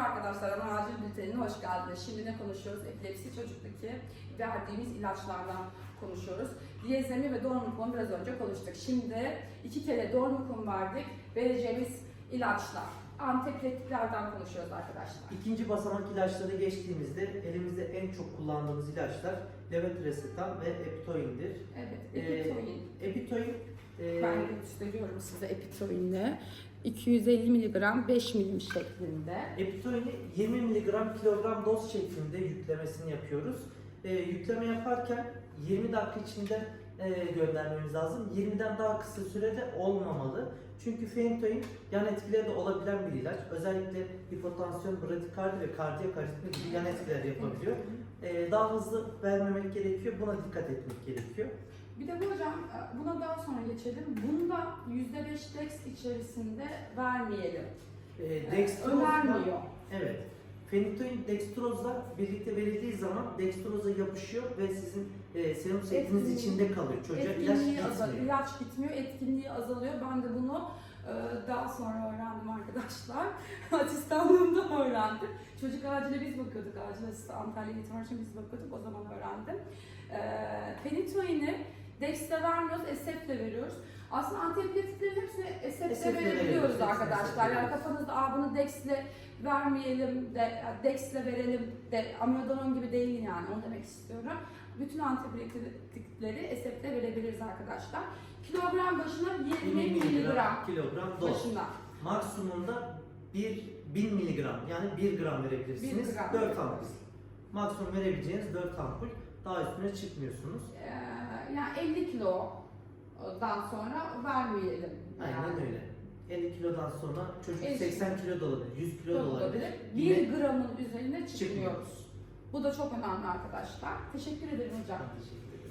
arkadaşlar, ana acil bültenine hoş geldiniz. Şimdi ne konuşuyoruz? Epilepsi çocuktaki verdiğimiz ilaçlardan konuşuyoruz. Diyezemi ve dormicum biraz önce konuştuk. Şimdi iki kere dormicum verdik. Vereceğimiz ilaçlar. Antipiretiklerden konuşuyoruz arkadaşlar. İkinci basamak ilaçları geçtiğimizde elimizde en çok kullandığımız ilaçlar levetiracetam ve epitoin'dir. Evet, Ee, epitoin. Epitoin e, Ben gösteriyorum size epitoinle. 250 mg 5 milim şeklinde. epitoini 20 mg kilogram doz şeklinde yüklemesini yapıyoruz. E, yükleme yaparken 20 dakika içinde e, göndermemiz lazım. 20'den daha kısa sürede olmamalı. Çünkü fentoin yan etkileri de olabilen bir ilaç. Özellikle hipotansiyon, bradikardi ve kardiyak aritmi gibi yan etkiler yapabiliyor. E, daha hızlı vermemek gerekiyor. Buna dikkat etmek gerekiyor. Bir de bu hocam buna daha sonra geçelim. Bunda %5 dex içerisinde vermeyelim. E, Ee, dextrozla- önermiyor. Evet. Fenitoin dextrozla birlikte verildiği zaman dextroza yapışıyor ve sizin e, serum setiniz içinde kalıyor. Çocuğa ilaç Etkinliği gitmiyor. İlaç gitmiyor, etkinliği azalıyor. Ben de bunu e, daha sonra öğrendim arkadaşlar. Asistanlığımda öğrendim. Çocuk acile biz bakıyorduk. Acil asistan Antalya Eğitim için biz bakıyorduk. O zaman öğrendim. E, Fenitoin'i Dex'le vermiyoruz, Esep'le veriyoruz. Aslında antiepileptiklerin hepsini Esep'le Esep'le verebiliyoruz verebiliriz, arkadaşlar. Yani veriyoruz. kafanızda Aa, bunu Dex'le vermeyelim de, Dex'le verelim de, amiodaron gibi değil yani onu demek istiyorum. Bütün antibiyotikleri Esep'te verebiliriz arkadaşlar. Kilogram başına 20 miligram kilogram doz. başına. Maksimumda 1 1000 miligram yani 1 gram verebilirsiniz. Bir gram 4 verebiliriz. ampul. Maksimum verebileceğiniz 4 ampul. Daha üstüne çıkmıyorsunuz. Ee, yani 50 kilodan sonra vermeyelim. Aynen yani. öyle. 50 kilodan sonra çocuk Evet. 80 kilo da olabilir, 100 kilo da olabilir. 1 Yine- gramın üzerine çıkmıyoruz. Çıkmıyoruz. Bu da çok önemli arkadaşlar. Teşekkür ederim hocam. Teşekkür ederim.